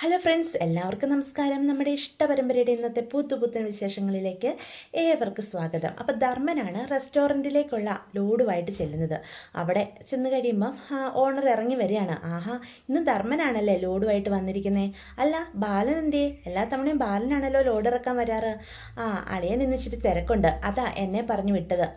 Hello friends എല്ലാവർക്കും നമസ്കാരം. നമ്മുടെ ഇഷ്ടപരമ്പരയുടെ ഇന്നത്തെ പുത്തുപുത്തൻ വിശേഷങ്ങളിലേക്ക് ഏവർക്കും സ്വാഗതം. അപ്പോൾ ധർമ്മനാണ് റെസ്റ്റോറന്റിലേക്കുള്ള ലോഡുമായിട്ട് ചെല്ലുന്നത്. അവിടെ ചെന്ന് കഴിയുമ്പം ഓണർ ഇറങ്ങി വരികയാണ്. ആഹാ ഇന്ന് ധർമ്മനാണല്ലേ ലോഡുമായിട്ട് വന്നിരിക്കുന്നത് അല്ല ബാലൻ എന്തേ എല്ലാ തവണയും ബാലനാണല്ലോ ലോഡ് ഇറക്കാൻ വരാറ്. ആ അളിയൻ ഇച്ചിരി തിരക്കുണ്ട്. അതാ എന്നെ പറഞ്ഞു വിട്ടത്.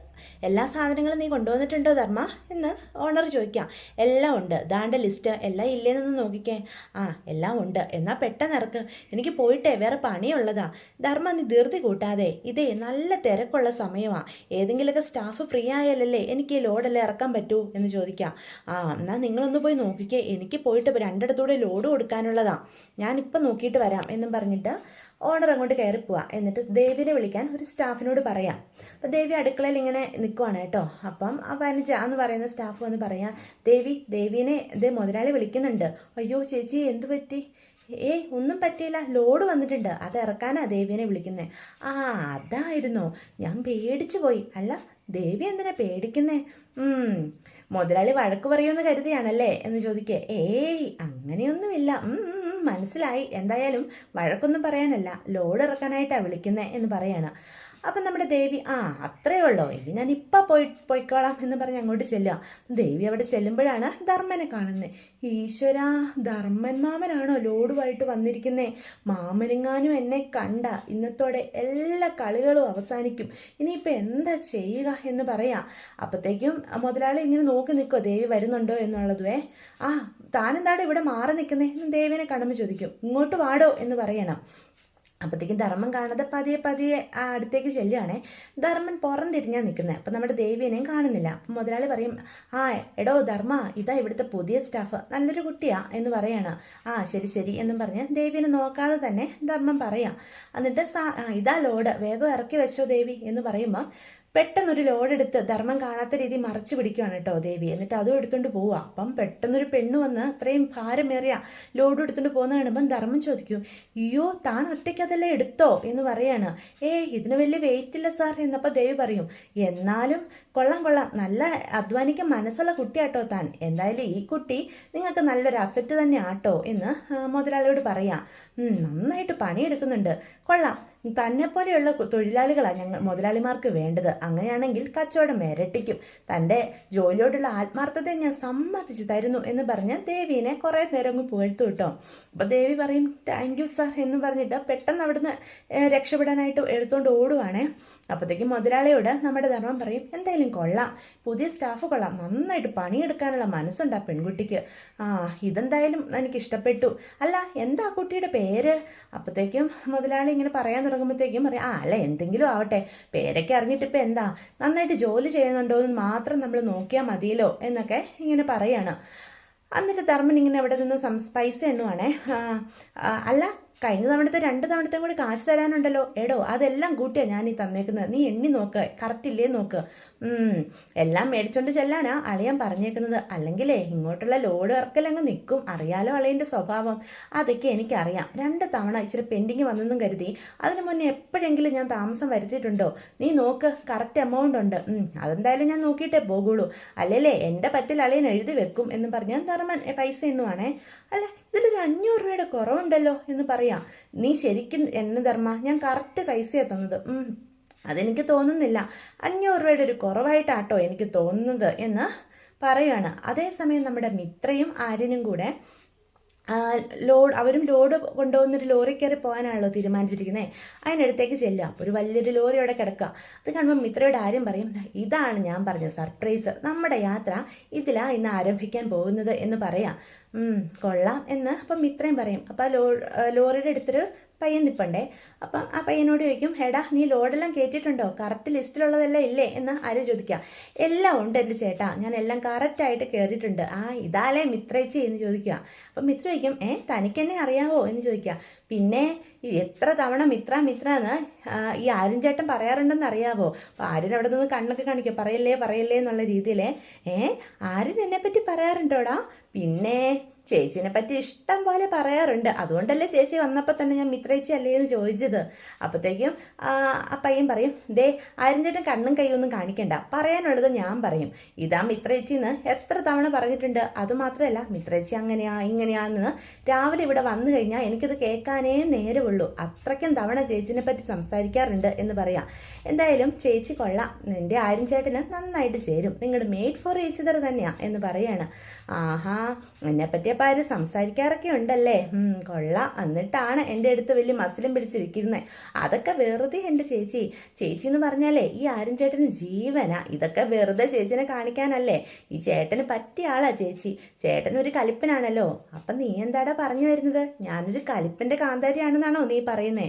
എല്ലാ സാധനങ്ങളും നീ കൊണ്ടുവന്നിട്ടുണ്ടോ ധർമ്മ? എന്ന് ഓണർ ചോദിക്കാം. എല്ലാം ഉണ്ട്. ദാണ്ട ലിസ്റ്റ് എല്ലാം ഇല്ലേന്നൊന്ന് നോക്കിക്കേ. ആ എല്ലാം ഉണ്ട്. എന്നാൽ പെട്ടെന്ന് ഇറക്ക്. എനിക്ക് പോയിട്ടേ വേറെ പണിയുള്ളതാ. ധർമ്മ നീ ധൃതി കൂട്ടാതെ. ഇതേ നല്ല തിരക്കുള്ള സമയമാണ് ഏതെങ്കിലുമൊക്കെ സ്റ്റാഫ് ഫ്രീ ആയാലല്ലേ എനിക്ക് ഈ ലോഡെല്ലാം ഇറക്കാൻ പറ്റൂ എന്ന് ചോദിക്കാം. ആ എന്നാൽ നിങ്ങളൊന്ന് പോയി നോക്കിക്കേ. എനിക്ക് പോയിട്ട് രണ്ടിടത്തൂടെ ലോഡ് കൊടുക്കാനുള്ളതാ. ഞാനിപ്പം നോക്കിയിട്ട് വരാം എന്നും പറഞ്ഞിട്ട് ഓണർ അങ്ങോട്ട് കയറി പോവാ. എന്നിട്ട് ദേവിനെ വിളിക്കാൻ ഒരു സ്റ്റാഫിനോട് പറയാം. അപ്പോൾ ദേവി അടുക്കളയിൽ ഇങ്ങനെ നിൽക്കുവാണ് കേട്ടോ. അപ്പം ആ വനജ എന്ന് പറയുന്ന സ്റ്റാഫ് വന്ന് പറയാം ദേവി ദേവിനെ ഇതേ മുതലാളി വിളിക്കുന്നുണ്ട്. അയ്യോ ചേച്ചി എന്ത് പറ്റി? ഏയ് ഒന്നും പറ്റിയില്ല. ലോഡ് വന്നിട്ടുണ്ട്. അത് ഇറക്കാനാ ദേവിയെ വിളിക്കുന്നത് ആ അതായിരുന്നോ. ഞാൻ പേടിച്ചു പോയി. അല്ല ദേവി എന്തിനാ പേടിക്കുന്നേ? മുതലാളി വഴക്ക് പറയുമെന്ന് കരുതിയാണല്ലേ? എന്ന് ചോദിക്കേ. ഏയ് അങ്ങനെയൊന്നുമില്ല. മനസ്സിലായി. എന്തായാലും വഴക്കൊന്നും പറയാനല്ല. ലോഡ് ഇറക്കാനായിട്ടാണ് വിളിക്കുന്നത് എന്ന് പറയാണ്. അപ്പം നമ്മുടെ ദേവി ആ അത്രയേ ഉള്ളോ? എങ്കിൽ ഞാൻ ഇപ്പം പോയി പോയിക്കോളാം എന്ന് പറഞ്ഞ് അങ്ങോട്ട് ചെല്ലുക ദേവി അവിടെ ചെല്ലുമ്പോഴാണ് ധർമ്മനെ കാണുന്നത് ഈശ്വര ധർമ്മൻ മാമനാണോ ലോഡുമായിട്ട് വന്നിരിക്കുന്നേ? മാമനെങ്ങാനും എന്നെ കണ്ട ഇന്നത്തോടെ എല്ലാ കളികളും അവസാനിക്കും. ഇനിയിപ്പോൾ എന്താ ചെയ്യുക എന്ന് പറയാം. അപ്പോഴത്തേക്കും മുതലാളി ഇങ്ങനെ നോക്കി നിൽക്കുമോ ദേവി വരുന്നുണ്ടോ? എന്നുള്ളതുവേ. ആ താനെന്താടെ ഇവിടെ മാറി നിൽക്കുന്നത് എന്ന് ദേവിനെ കടമ ചോദിക്കും ഇങ്ങോട്ട് വാടോ? എന്ന് പറയണം. അപ്പോഴത്തേക്കും ധർമ്മൻ കാണാതെ പതിയെ പതിയെ അടുത്തേക്ക് ചെല്ലുകയാണേ ധർമ്മൻ പുറം തിരിഞ്ഞാൽ നിൽക്കുന്നത് അപ്പം നമ്മുടെ ദേവിയനെയും കാണുന്നില്ല. അപ്പം മുതലാളി പറയും ആ എടോ ധർമ്മ ഇതാ ഇവിടുത്തെ പുതിയ സ്റ്റാഫ്. നല്ലൊരു കുട്ടിയാ എന്ന് പറയാണ്. ആ ശരി ശരി എന്നും പറഞ്ഞ് ദേവിനെ നോക്കാതെ തന്നെ ധർമ്മം പറയാം. എന്നിട്ട് സാ ഇതാ ലോഡ്. വേഗം ഇറക്കി വെച്ചോ ദേവി എന്ന് പറയുമ്പോൾ പെട്ടെന്നൊരു ലോഡ് എടുത്ത് ധർമ്മം കാണാത്ത രീതി മറച്ചു പിടിക്കുകയാണ് കേട്ടോ ദേവി. എന്നിട്ട് അതും എടുത്തുകൊണ്ട് പോവുക. അപ്പം പെട്ടെന്നൊരു പെണ്ണ് വന്ന് അത്രയും ഭാരമേറിയ ലോഡ് എടുത്തുകൊണ്ട് പോകുന്ന കാണുമ്പം ധർമ്മം ചോദിക്കും അയ്യോ താൻ ഒറ്റയ്ക്ക് അതെല്ലാം എടുത്തോ? എന്ന് പറയാണ്. ഏ ഇതിന് വലിയ വെയിറ്റ് ഇല്ല സാർ എന്നപ്പോൾ ദേവി പറയും. എന്നാലും കൊള്ളാം കൊള്ളാം. നല്ല അധ്വാനിക്കാൻ മനസ്സുള്ള കുട്ടിയാട്ടോ താൻ. എന്തായാലും ഈ കുട്ടി നിങ്ങൾക്ക് നല്ലൊരു അസറ്റ് തന്നെ ആട്ടോ എന്ന് മുതലാളിയോട് പറയാം. നന്നായിട്ട് പണിയെടുക്കുന്നുണ്ട്. കൊള്ളാം. തന്നെ പോലെയുള്ള തൊഴിലാളികളാണ് ഞങ്ങൾ മുതലാളിമാർക്ക് വേണ്ടത്. അങ്ങനെയാണെങ്കിൽ കച്ചവടം ഇരട്ടിക്കും. തന്റെ ജോലിയോടുള്ള ആത്മാർത്ഥതയെ ഞാൻ സമ്മതിച്ചു തരുന്നു എന്ന് പറഞ്ഞ് ദേവീനെ കുറേ നേരം അങ്ങ് പുകഴ്ത്തു കേട്ടോ. അപ്പോൾ ദേവി പറയും താങ്ക് യു സാർ എന്ന് പറഞ്ഞിട്ട് പെട്ടെന്ന് അവിടുന്ന് രക്ഷപ്പെടാനായിട്ട് എടുത്തുകൊണ്ട് ഓടുവാണേ. അപ്പോഴത്തേക്കും മുതലാളിയോട് നമ്മുടെ ധർമ്മം പറയും എന്തായാലും കൊള്ളാം. പുതിയ സ്റ്റാഫ് കൊള്ളാം. നന്നായിട്ട് പണിയെടുക്കാനുള്ള മനസ്സുണ്ട് ആ പെൺകുട്ടിക്ക്. ആ ഇതെന്തായാലും എനിക്ക് ഇഷ്ടപ്പെട്ടു. അല്ല എന്താ കുട്ടിയുടെ പേര്? അപ്പോഴത്തേക്കും മുതലാളി ഇങ്ങനെ പറയാൻ തുടങ്ങുമ്പോഴത്തേക്കും പറയാം ആ അല്ല എന്തെങ്കിലും ആവട്ടെ. പേരൊക്കെ അറിഞ്ഞിട്ട് ഇപ്പം എന്താ? നന്നായിട്ട് ജോലി ചെയ്യുന്നുണ്ടോ എന്ന് മാത്രം നമ്മൾ നോക്കിയാൽ മതിയല്ലോ എന്നൊക്കെ ഇങ്ങനെ പറയാണ്. എന്നിട്ട് ധർമ്മൻ ഇങ്ങനെ അവിടെ നിന്ന് സംസ് പൈസ എണ്ണുവാണേ. അല്ല കഴിഞ്ഞ തവണത്തെ രണ്ട് തവണത്തെ കൂടി കാശ് തരാനുണ്ടല്ലോ. എടോ അതെല്ലാം കൂട്ടിയാ ഞാൻ ഈ തന്നേക്കുന്നത് നീ എണ്ണി നോക്ക്. കറക്റ്റ് ഇല്ലേ നോക്ക്. എല്ലാം മേടിച്ചോണ്ട് ചെല്ലാനാ അളിയാൻ പറഞ്ഞേക്കുന്നത്. അല്ലെങ്കിലേ ഇങ്ങോട്ടുള്ള ലോഡ് ഇറക്കലങ്ങ് നിൽക്കും അറിയാലോ അളിയന്റെ സ്വഭാവം. അതൊക്കെ എനിക്കറിയാം. രണ്ട് തവണ ഇച്ചിരി പെൻഡിങ് വന്നെന്നും കരുതി അതിന് മുന്നേ എപ്പോഴെങ്കിലും ഞാൻ താമസം വരുത്തിയിട്ടുണ്ടോ? നീ നോക്ക്. കറക്റ്റ് എമൗണ്ട് ഉണ്ട്. അതെന്തായാലും ഞാൻ നോക്കിയിട്ടേ പോകുള്ളൂ. അല്ലല്ലേ എന്റെ പറ്റിൽ അളിയൻ എഴുതി വെക്കും എന്ന് പറഞ്ഞാൽ ധർമ്മൻ പൈസ എണ്ണുവാണേ. അല്ല ഇതിലൊരു അഞ്ഞൂറ് രൂപയുടെ കുറവുണ്ടല്ലോ എന്ന് പറയാം. നീ ശരിക്കും എന്നെ ധർമ്മ ഞാൻ കറക്റ്റ് പൈസയാണ് തന്നത്. അതെനിക്ക് തോന്നുന്നില്ല. അഞ്ഞൂറ് രൂപയുടെ ഒരു കുറവായിട്ടാട്ടോ എനിക്ക് തോന്നുന്നത് എന്ന് പറയുകയാണ് അതേസമയം നമ്മുടെ മിത്രയും ആര്യനും കൂടെ ലോഡ് അവരും ലോഡ് കൊണ്ടുപോകുന്നൊരു ലോറി കയറി പോകാനാണല്ലോ തീരുമാനിച്ചിരിക്കുന്നത് അതിനടുത്തേക്ക് ചെല്ലാം ഒരു വലിയൊരു ലോറി അവിടെ കിടക്കുക. അത് കാണുമ്പോൾ മിത്രയുടെ ആര്യം പറയും ഇതാണ് ഞാൻ പറഞ്ഞ സർപ്രൈസ് നമ്മുടെ യാത്ര ഇതിലാണ് ഇന്ന് ആരംഭിക്കാൻ പോകുന്നത് എന്ന് പറയാം. കൊള്ളാം എന്ന് അപ്പം ഇത്രയും പറയും. അപ്പം ആ ലോ ലോറിയുടെ അടുത്തൊരു പയ്യൻ നിൽപ്പണ്ടേ അപ്പം ആ പയ്യനോട് ചോദിക്കും എടാ നീ ലോഡെല്ലാം കയറ്റിയിട്ടുണ്ടോ കറക്റ്റ് ലിസ്റ്റിലുള്ളതെല്ലാം ഇല്ലേ? എന്ന് ആരും ചോദിക്കാം. എല്ലാം ഉണ്ട് എന്റെ ചേട്ടാ. ഞാൻ എല്ലാം കറക്റ്റായിട്ട് കയറിയിട്ടുണ്ട് ആ ഇതാലേ മിത്രേച്ചി എന്ന് ചോദിക്കുക അപ്പം മിത്ര ചോദിക്കും ഏ തനിക്കെന്നെ അറിയാവോ? എന്ന് ചോദിക്കുക പിന്നെ എത്ര തവണ മിത്ര മിത്ര എന്ന് ഈ ആര്യൻ പറയാറുണ്ടെന്ന് അറിയാവോ അപ്പോൾ ആര്യൻ അവിടെ നിന്ന് കണ്ണൊക്കെ കാണിക്കുക പറയല്ലേ പറയല്ലേ എന്നുള്ള രീതിയിൽ ഏ ആര്യൻ എന്നെ പറ്റി പറയാറുണ്ടോടാ? പിന്നെ ചേച്ചിനെ പറ്റി ഇഷ്ടം പോലെ പറയാറുണ്ട്. അതുകൊണ്ടല്ലേ ചേച്ചി വന്നപ്പോൾ തന്നെ ഞാൻ മിത്രേച്ചി അല്ലേ എന്ന് ചോദിച്ചത്. അപ്പോഴത്തേക്കും ആ പറയും ദേ ആര്യഞ്ചേട്ടൻ കണ്ണും കൈയൊന്നും കാണിക്കണ്ട. പറയാനുള്ളത് ഞാൻ പറയും. ഇതാ മിത്രേച്ചി എന്ന് എത്ര തവണ പറഞ്ഞിട്ടുണ്ട്. അതുമാത്രമല്ല മിത്രേച്ചി അങ്ങനെയാ ഇങ്ങനെയാന്ന് രാവിലെ ഇവിടെ വന്നു കഴിഞ്ഞാൽ എനിക്കിത് കേൾക്കാനേ നേരമുള്ളൂ. അത്രയ്ക്കും തവണ ചേച്ചിനെ പറ്റി സംസാരിക്കാറുണ്ട് എന്ന് പറയാം. എന്തായാലും ചേച്ചി കൊള്ളാം. എന്റെ ആര്യൻ ചേട്ടന് നന്നായിട്ട് ചേരും. നിങ്ങളുടെ മെയ്ഡ് ഫോർ ഏച്ചിതർ തന്നെയാ എന്ന് പറയാണ്. ആഹാ എന്നെ പറ്റിയപ്പോൾ ആര് സംസാരിക്കാറൊക്കെ ഉണ്ടല്ലേ? കൊള്ളാം. എന്നിട്ടാണ് എന്റെ അടുത്ത് വലിയ മസിലും പിടിച്ചിരിക്കുന്നത്. അതൊക്കെ വെറുതെ എന്റെ ചേച്ചി. ചേച്ചി എന്ന് പറഞ്ഞാലേ ഈ ആര്യൻ ചേട്ടന് ജീവന. ഇതൊക്കെ വെറുതെ ചേച്ചിനെ കാണിക്കാനല്ലേ. ഈ ചേട്ടന് പറ്റിയ ആളാ ചേച്ചി. ചേട്ടൻ ഒരു കലിപ്പനാണല്ലോ. അപ്പം നീ എന്താടാ പറഞ്ഞു വരുന്നത്? ഞാനൊരു കലിപ്പന്റെ കാന്താരിയാണെന്നാണോ നീ പറയുന്നേ?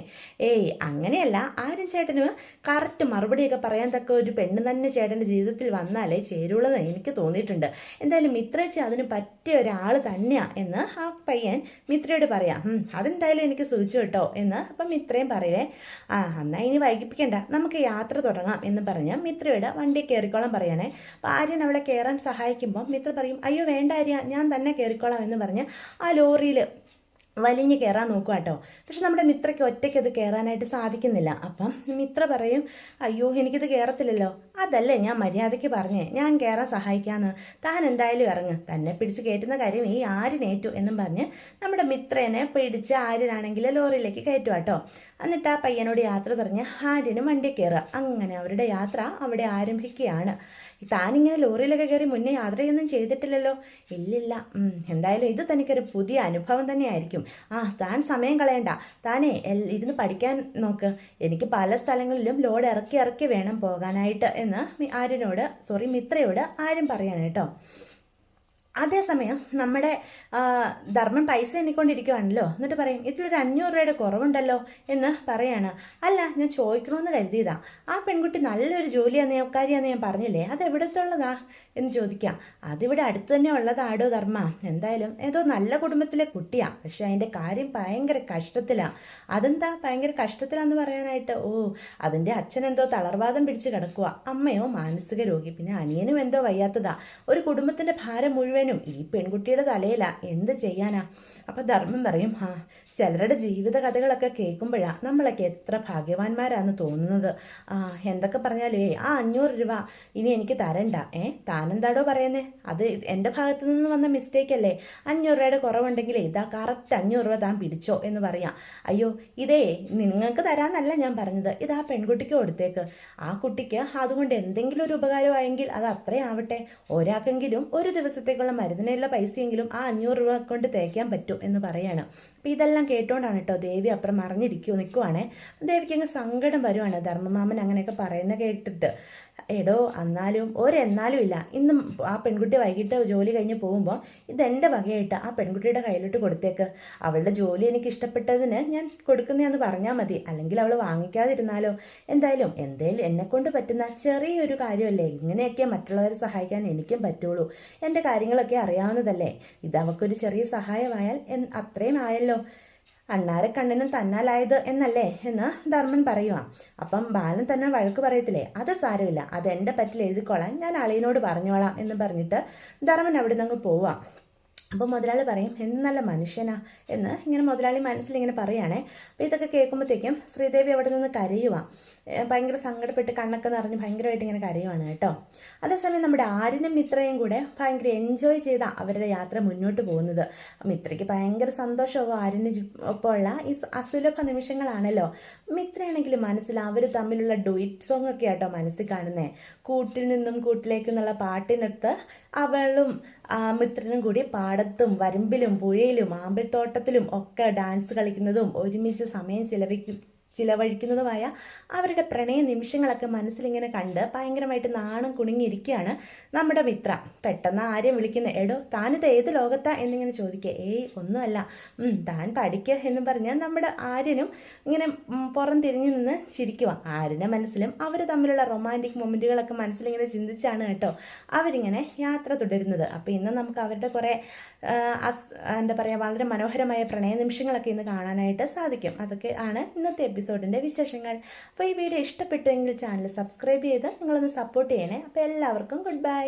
ഏയ് അങ്ങനെയല്ല. ആരും ചേട്ടന് കറക്റ്റ് മറുപടിയൊക്കെ പറയാൻ തക്ക ഒരു പെണ്ണ് തന്നെ ചേട്ടന്റെ ജീവിതത്തിൽ വന്നാലേ ചേരുള്ളതെന്ന് എനിക്ക് തോന്നിയിട്ടുണ്ട്. എന്തായാലും മിത്രച്ചി അതിന് പറ്റിയ ഒരാൾ തന്നെയാ. എന്ന് ആ പയ്യൻ മിത്രയോട് പറയാം അതെന്തായാലും എനിക്ക് സൂചിച്ചു കേട്ടോ എന്ന് അപ്പം മിത്രയും പറയേ ആ എന്നാൽ ഇനി വൈകിപ്പിക്കണ്ട നമുക്ക് യാത്ര തുടങ്ങാം എന്ന് പറഞ്ഞ് മിത്രയോട് വണ്ടി കയറിക്കോളാം പറയണേ. അപ്പം ആര്യൻ അവളെ കയറാൻ സഹായിക്കുമ്പോൾ മിത്ര പറയും അയ്യോ വേണ്ട ആര്യ ഞാൻ തന്നെ കയറിക്കോളാം എന്ന് പറഞ്ഞ് ആ ലോറിയിൽ വലിഞ്ഞ് കയറാൻ നോക്കുക കേട്ടോ. പക്ഷെ നമ്മുടെ മിത്രയ്ക്ക് ഒറ്റയ്ക്ക് അത് കയറാനായിട്ട് സാധിക്കുന്നില്ല. അപ്പം മിത്ര പറയും അയ്യോ എനിക്കിത് കയറത്തില്ലല്ലോ അതല്ലേ ഞാൻ മര്യാദയ്ക്ക് പറഞ്ഞേ. ഞാൻ കയറാൻ സഹായിക്കാമെന്ന് താൻ എന്തായാലും ഇറങ്ങ്. തന്നെ പിടിച്ച് കയറ്റുന്ന കാര്യം ഈ ആരിനേറ്റു എന്നും പറഞ്ഞ് നമ്മുടെ മിത്രേനെ പിടിച്ച് ആര്യനാണെങ്കിൽ ലോറിയിലേക്ക് കയറ്റുക കേട്ടോ. എന്നിട്ട് ആ പയ്യനോട് യാത്ര പറഞ്ഞ് ആര്യനും വണ്ടി കയറുക അങ്ങനെ അവരുടെ യാത്ര അവിടെ ആരംഭിക്കുകയാണ്. താനിങ്ങനെ ലോറിയിലൊക്കെ കയറി മുന്നേ യാത്രയൊന്നും ചെയ്തിട്ടില്ലല്ലോ. ഇല്ലില്ല. എന്തായാലും ഇത് തനിക്കൊരു പുതിയ അനുഭവം തന്നെയായിരിക്കും. ആ താൻ സമയം കളയണ്ട. താനേ ഇരുന്ന് പഠിക്കാൻ നോക്ക്. എനിക്ക് പല സ്ഥലങ്ങളിലും ലോഡ് ഇറക്കി ഇറക്കി വേണം പോകാനായിട്ട് എന്ന് ആര്യനോട് സോറി മിത്രയോട് ആര്യം പറയാണ് കേട്ടോ. അതേസമയം നമ്മുടെ ധർമ്മം പൈസ എണ്ണിക്കൊണ്ടിരിക്കുവാണല്ലോ. എന്നിട്ട് പറയും ഇതിലൊരു അഞ്ഞൂറ് രൂപയുടെ കുറവുണ്ടല്ലോ എന്ന് പറയാണ്. അല്ല ഞാൻ ചോദിക്കണമെന്ന് കരുതിയതാ. ആ പെൺകുട്ടി നല്ലൊരു ജോലിയാണ് കാര്യമാന്ന് ഞാൻ പറഞ്ഞില്ലേ? അത് എവിടത്തുള്ളതാ എന്ന് ചോദിക്കാം. അതിവിടെ അടുത്ത് തന്നെ ഉള്ളതാടോ ധർമ്മ? എന്തായാലും ഏതോ നല്ല കുടുംബത്തിലെ കുട്ടിയാ. പക്ഷെ അതിന്റെ കാര്യം ഭയങ്കര കഷ്ടത്തിലാണ് അതെന്താ ഭയങ്കര കഷ്ടത്തിലാന്ന് പറയാനായിട്ട്? ഓ അതിന്റെ അച്ഛൻ എന്തോ തളർവാദം പിടിച്ച് കിടക്കുക അമ്മയോ മാനസിക രോഗി. പിന്നെ അനിയനും എന്തോ വയ്യാത്തതാ. ഒരു കുടുംബത്തിന്റെ ഭാരം മുഴുവൻ മുഴുവനും ഈ പെൺകുട്ടിയുടെ തലയില. എന്ത് ചെയ്യാനാ? അപ്പം ധർമ്മം പറയും ആ ചിലരുടെ ജീവിത കഥകളൊക്കെ കേൾക്കുമ്പോഴാണ് നമ്മളൊക്കെ എത്ര ഭാഗ്യവാന്മാരാണെന്ന് തോന്നുന്നത്. ആ എന്തൊക്കെ പറഞ്ഞാലേ ആ അഞ്ഞൂറ് രൂപ ഇനി എനിക്ക് തരണ്ട. ഏ താനെന്താടോ പറയുന്നേ? അത് എന്റെ ഭാഗത്തു നിന്ന് വന്ന മിസ്റ്റേക്ക് അല്ലേ? അഞ്ഞൂറ് രൂപയുടെ കുറവുണ്ടെങ്കിൽ ഇതാ കറക്റ്റ് അഞ്ഞൂറ് രൂപ താൻ പിടിച്ചോ എന്ന് പറയാം. അയ്യോ ഇതേ നിങ്ങൾക്ക് തരാമെന്നല്ല ഞാൻ പറഞ്ഞത്. ഇത് ആ പെൺകുട്ടിക്ക് കൊടുത്തേക്ക്. ആ കുട്ടിക്ക് അതുകൊണ്ട് എന്തെങ്കിലും ഒരു ഉപകാരമായെങ്കിൽ അത് അത്രയും ആവട്ടെ. ഒരാൾക്കെങ്കിലും ഒരു ദിവസത്തേക്കുള്ള മരുന്നിനുള്ള പൈസയെങ്കിലും ആ അഞ്ഞൂറ് രൂപ കൊണ്ട് തേക്കാൻ പറ്റും. എന്ന് പറയാണ്. അപ്പോൾ ഇതെല്ലാം കേട്ടോണ്ടാണ് കേട്ടോ ദേവി അപ്പുറം മറിഞ്ഞിരിക്കുമോ നിൽക്കുവാണേ ദേവിക്ക് അങ്ങ് സങ്കടം വരുവാണ് ധർമ്മമാമൻ അങ്ങനെയൊക്കെ പറയുന്ന കേട്ടിട്ട്. എടോ എന്നാലും ഒരെന്നാലും ഇല്ല. ഇന്നും ആ പെൺകുട്ടി വൈകിട്ട് ജോലി കഴിഞ്ഞ് പോകുമ്പോൾ ഇതെന്റെ വകയായിട്ട് ആ പെൺകുട്ടിയുടെ കയ്യിലോട്ട് കൊടുത്തേക്ക്. അവളുടെ ജോലി എനിക്ക് ഇഷ്ടപ്പെട്ടതിന് ഞാൻ കൊടുക്കുന്നതെന്ന് പറഞ്ഞാൽ മതി. അല്ലെങ്കിൽ അവൾ വാങ്ങിക്കാതിരുന്നാലോ? എന്തായാലും എന്തേലും എന്നെക്കൊണ്ട് പറ്റുന്ന ചെറിയൊരു കാര്യമല്ലേ? ഇങ്ങനെയൊക്കെ മറ്റുള്ളവരെ സഹായിക്കാൻ എനിക്കും പറ്റുള്ളൂ. എന്റെ കാര്യങ്ങളൊക്കെ അറിയാവുന്നതല്ലേ? ഇത് അവൾക്കൊരു ചെറിയ സഹായമായാൽ അത്രയും ആയല്ലോ. അണ്ണാരെ കണ്ണിനും തന്നാലായത് എന്നല്ലേ എന്ന് ധർമ്മൻ പറയുക അപ്പം ബാലൻ തന്നെ വഴക്ക് പറയത്തില്ലേ? അത് സാരമില്ല. അത് എന്റെ പറ്റിൽ എഴുതിക്കോളാം ഞാൻ അളിയനോട് പറഞ്ഞോളാം എന്ന് പറഞ്ഞിട്ട് ധർമ്മൻ അവിടെ നിന്ന് അങ്ങ് പോവാം. അപ്പോൾ മുതലാളി പറയും എന്ത് നല്ല മനുഷ്യനാ എന്ന് ഇങ്ങനെ മുതലാളി മനസ്സിൽ ഇങ്ങനെ പറയുകയാണേ അപ്പോൾ ഇതൊക്കെ കേൾക്കുമ്പോഴത്തേക്കും ശ്രീദേവി അവിടെ നിന്ന് കരയുക ഭയങ്കര സങ്കടപ്പെട്ട് കണ്ണൊക്കെ നിറഞ്ഞ് ഭയങ്കരമായിട്ട് ഇങ്ങനെ കരയുവാണ് കേട്ടോ. അതേസമയം നമ്മുടെ ആരിനും മിത്രയും കൂടെ ഭയങ്കര എൻജോയ് ചെയ്ത അവരുടെ യാത്ര മുന്നോട്ട് പോകുന്നത്. മിത്രയ്ക്ക് ഭയങ്കര സന്തോഷവും ആര്യന് ഒപ്പമുള്ള ഈ അസുലഭ നിമിഷങ്ങളാണല്ലോ. മിത്രയാണെങ്കിൽ മനസ്സിൽ അവർ തമ്മിലുള്ള ഡുയിറ്റ് സോങ് ഒക്കെ ആട്ടോ മനസ്സിൽ കാണുന്നത് കൂട്ടിൽ നിന്നും കൂട്ടിലേക്ക് എന്നുള്ള പാട്ടിനടുത്ത് അവളും മിത്രനും കൂടി പാടത്തും വരമ്പിലും പുഴയിലും ആമ്പിൾത്തോട്ടത്തിലും ഒക്കെ ഡാൻസ് കളിക്കുന്നതും ഒരുമിച്ച് സമയം ചിലവിക്കും ചിലവഴിക്കുന്നതുമായ അവരുടെ പ്രണയ നിമിഷങ്ങളൊക്കെ മനസ്സിലിങ്ങനെ കണ്ട് ഭയങ്കരമായിട്ട് നാണം കുണുങ്ങിയിരിക്കുകയാണ് നമ്മുടെ മിത്ര പെട്ടെന്ന് ആരെയും വിളിക്കുന്ന എടോ താനിത് ഏത് ലോകത്താ? എന്നിങ്ങനെ ചോദിക്കുക. ഏയ് ഒന്നുമല്ല. താൻ പഠിക്കുക എന്ന് പറഞ്ഞാൽ നമ്മുടെ ആര്യനും ഇങ്ങനെ പുറം തിരിഞ്ഞു നിന്ന് ചിരിക്കുക ആര്യന്റെ മനസ്സിലും അവർ തമ്മിലുള്ള റൊമാന്റിക് മൊമെന്റുകളൊക്കെ മനസ്സിലിങ്ങനെ ചിന്തിച്ചാണ് കേട്ടോ അവരിങ്ങനെ യാത്ര തുടരുന്നത്. അപ്പോൾ ഇന്ന് നമുക്ക് അവരുടെ കുറേ എന്താ പറയുക വളരെ മനോഹരമായ പ്രണയ നിമിഷങ്ങളൊക്കെ ഇന്ന് കാണാനായിട്ട് സാധിക്കും. അതൊക്കെ ആണ് ഇന്നത്തെ എപ്പിസോഡിന്റെ വിശേഷങ്ങൾ. അപ്പോൾ ഈ വീഡിയോ ഇഷ്ടപ്പെട്ടുവെങ്കിൽ ചാനൽ സബ്സ്ക്രൈബ് ചെയ്ത് നിങ്ങളൊന്ന് സപ്പോർട്ട് ചെയ്യണേ. അപ്പോൾ എല്ലാവർക്കും ഗുഡ് ബൈ